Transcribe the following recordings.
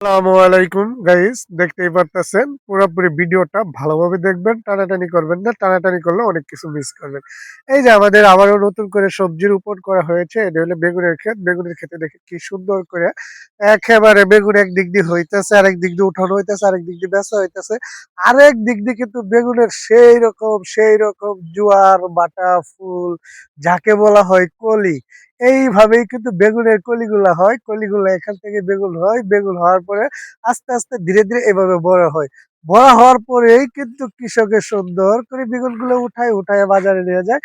আসসালামু আলাইকুম গাইস দেখতেই পারতেছেন, পুরোপুরি ভিডিওটা ভালোভাবে দেখবেন, টানাটানি করবেন না, টানাটানি করলে অনেক কিছু মিস করবেন। এই যে আমাদের আবারও নতুন করে সবজি রোপণ করা হয়েছে, এটা হলো বেগুনের ক্ষেত, বেগুনের ক্ষেতে দেখে কি সুন্দর করে একেবারে বেগুন এক দিক দিয়ে হইতেছে, আরেক দিক দিয়ে উঠানো হইতেছে, আরেক দিক দিয়ে বেচা হইতেছে, আরেক দিক দিয়ে কিন্তু বেগুনের সেই রকম সেই রকম জোয়ার, বাটা, ফুল, যাকে বলা হয় কলি এইভাবেই কিন্তু বেগুনের কলিগুলা হয়, কলিগুলা এখান থেকে বেগুন হয়, বেগুন হওয়ার পরে আস্তে আস্তে ধীরে ধীরে এভাবে বড় হয়। বড় হওয়ার পরেই কিন্তু কৃষকের সুন্দর করে বেগুনগুলো উঠায় উঠায় বাজারে নিয়ে যায়।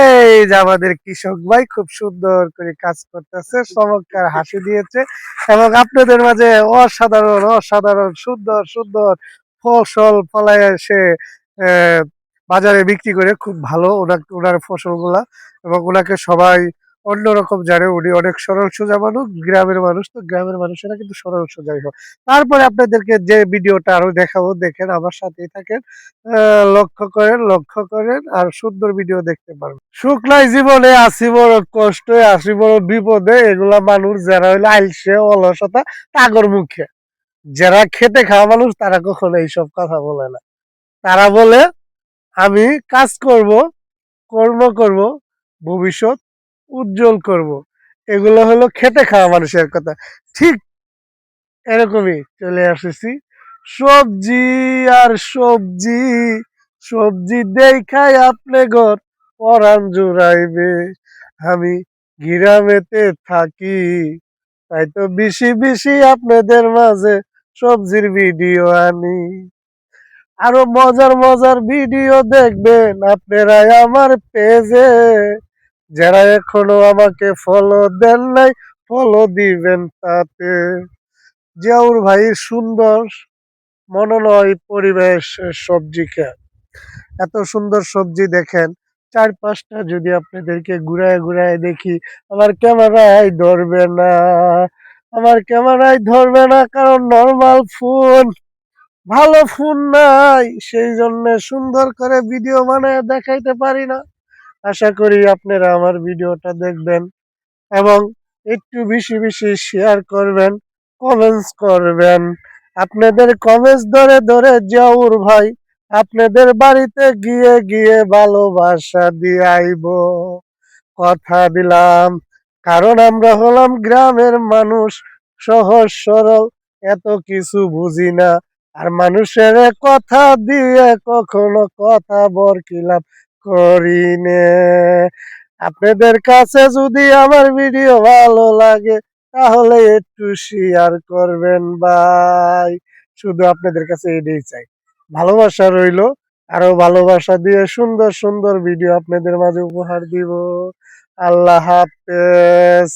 এই যে আমাদের কৃষক ভাই খুব সুন্দর করে কাজ করতেছে, চমৎকার হাসি দিয়েছে এবং আপনাদের মাঝে অসাধারণ অসাধারণ, সুন্দর সুন্দর ফসল ফলায় সে বাজারে বিক্রি করে খুব ভালো ওনার ওনার ফসলগুলা এবং ওনাকে সবাই অন্যরকম জানে উনি। অনেক সরল সোজা মানুষ, গ্রামের মানুষ। তো গ্রামের মানুষেরা কিন্তু সরল সোজাই হোক তারপরে আপনাদেরকে যে ভিডিওটা আরও দেখাবো, দেখেন আমার সাথেই থাকেন। লক্ষ্য করেন লক্ষ্য করেন আর সুন্দর ভিডিও দেখতে পারবেন। শুক্লাই জীবনে আসি বড় কষ্ট আসি বড় বিপদে। এগুলা মানুষ যারা হইল আইলসে অলসতা, তাগর মুখে। যারা খেতে খাওয়া মানুষ, তারা কখনো এইসব কথা বলে না। তারা বলে, আমি কাজ করব, কর্ম করব, ভবিষ্যৎ উজ্জ্বল করব। এগুলো হলো খেতে খাওয়া মানুষের কথা। ঠিক এরকমই চলে আসেছি সবজি আর সবজি সবজি দেখাই আপনি ঘর পরাণ জুড়াইবে। আমি গ্রামেতে থাকি, তাই তো বেশি বেশি আপনাদের মাঝে সবজির ভিডিও আনি। আরও মজার মজার ভিডিও দেখবেন আপনারা আমার পেজে। যারা এখনও আমাকে ফলো দেন নাই ফলো দিবেন তাতে। জিয়াউর ভাই, সুন্দর মনোনয় পরিবেশ সবজি খেত এত সুন্দর সবজি দেখেন চার পাঁচটা যদি আপনাদেরকে ঘুরায় ঘুরায় দেখি, আমার ক্যামেরায় ধরবে না। আমার ক্যামেরায় ধরবে না, কারণ নর্মাল ফোন ভালো ফোন নাই সেই জন্য সুন্দর করে ভিডিও বানায় দেখাইতে পারি না। আশা করি আপনারা আমার ভিডিওটা দেখবেন এবং একটু বেশি বেশি শেয়ার করবেন কমেন্টস করবেন। আপনাদের কমেন্টস ধরে ধরে জাউর ভাই, আপনাদের বাড়িতে গিয়ে গিয়ে ভালোবাসা দিয়ে আইব। কথা দিলাম, কারণ আমরা হলাম গ্রামের মানুষ, সহজ সরল, এত কিছু বুঝি না। আর মানুষের কথা দিয়ে কখনো কথা বরকিলাম। করি নে আপনাদের কাছে যদি আমার ভিডিও ভালো লাগে, তাহলে একটু শেয়ার করবেন ভাই। শুধু আপনাদের কাছে এটাই চাই। ভালোবাসা রইল, আরও ভালোবাসা দিয়ে সুন্দর সুন্দর ভিডিও আপনাদের মাঝে উপহার দিব। আল্লাহ হাফেজ।